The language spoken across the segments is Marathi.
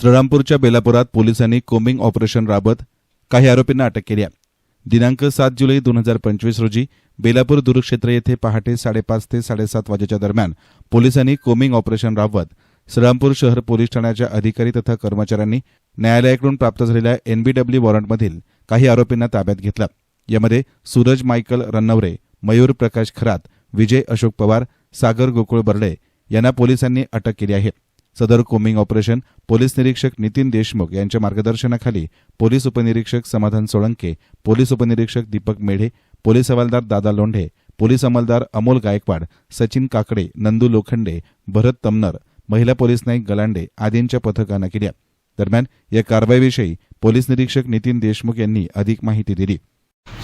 श्रीरामपूरच्या बेलापुरात पोलिसांनी कोम्बिंग ऑपरेशन राबत काही आरोपींना अटक केली आहे. दिनांक सात जुलै दोन हजार पंचवीस रोजी बेलापूर दूरक्षेत्र येथे पहाटे साडेपाच ते साडेसात वाजेच्या दरम्यान पोलिसांनी कोमिंग ऑपरेशन राबवत श्रीरामपूर शहर पोलीस ठाण्याच्या अधिकारी तथा कर्मचाऱ्यांनी न्यायालयाकडून प्राप्त झालेल्या एनबीडब्ल्यू वॉरंटमधील काही आरोपींना ताब्यात घेतलं. यामध्ये सूरज मायकल रन्नवरे मयूर प्रकाश खरात विजय अशोक पवार सागर गोकुळ बर्डे यांना पोलिसांनी अटक केली आहे. सदर कोमिंग ऑपरेशन पोलीस निरीक्षक नितीन देशमुख यांच्या मार्गदर्शनाखाली पोलीस उपनिरीक्षक समाधान सोळंके पोलीस उपनिरीक्षक दीपक मेढे पोलीस हवालदार दादा लोंढे पोलीस अंमलदार अमोल गायकवाड सचिन काकडे नंदू लोखंडे भरत तमनर महिला पोलीस नाईक गलांडे आदींच्या पथकानं केल्या. दरम्यान या कारवाईविषयी पोलीस निरीक्षक नितीन देशमुख यांनी अधिक माहिती दिली.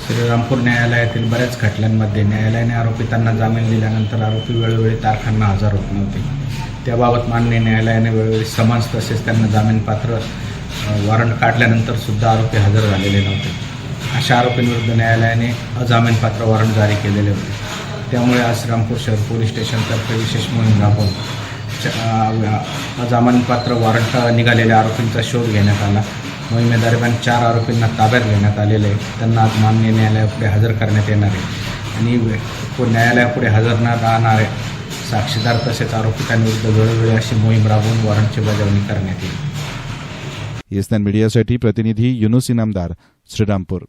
श्रीरामपूर न्यायालयातील बऱ्याच खटल्यांमध्ये न्यायालयाने आरोपितांना जामीन दिल्यानंतर आरोपी वेळोवेळी तारखांना हजर होत नव्हते. त्याबाबत मान्य न्यायालयाने वेळोवेळी समन्स तसेच त्यांना जामीनपात्र वॉरंट काढल्यानंतर सुद्धा आरोपी हजर झालेले नव्हते. अशा आरोपींविरुद्ध न्यायालयाने अजामीनपात्र वॉरंट जारी केलेले होते. त्यामुळे आज श्रीरामपूर शहर पोलीस स्टेशनतर्फे विशेष मोहीम राबवून च- अजामीनपात्र वॉरंट निघालेल्या आरोपींचा शोध घेण्यात आला. मोहिमेदरम्यान चार आरोपींना ताब्यात घेण्यात आलेले आहे. त्यांना आज माननीय न्यायालयापुढे हजर करण्यात येणार आहे. आणि न्यायालयापुढे हजर न राहणारे साक्षीदार तसेच आरोपितांविरुद्ध वेळोवेळी अशी मोहीम राबवून वॉरंटची बजावणी करण्यात येईल. मीडियासाठी प्रतिनिधी युनुस इनामदार श्रीरामपूर.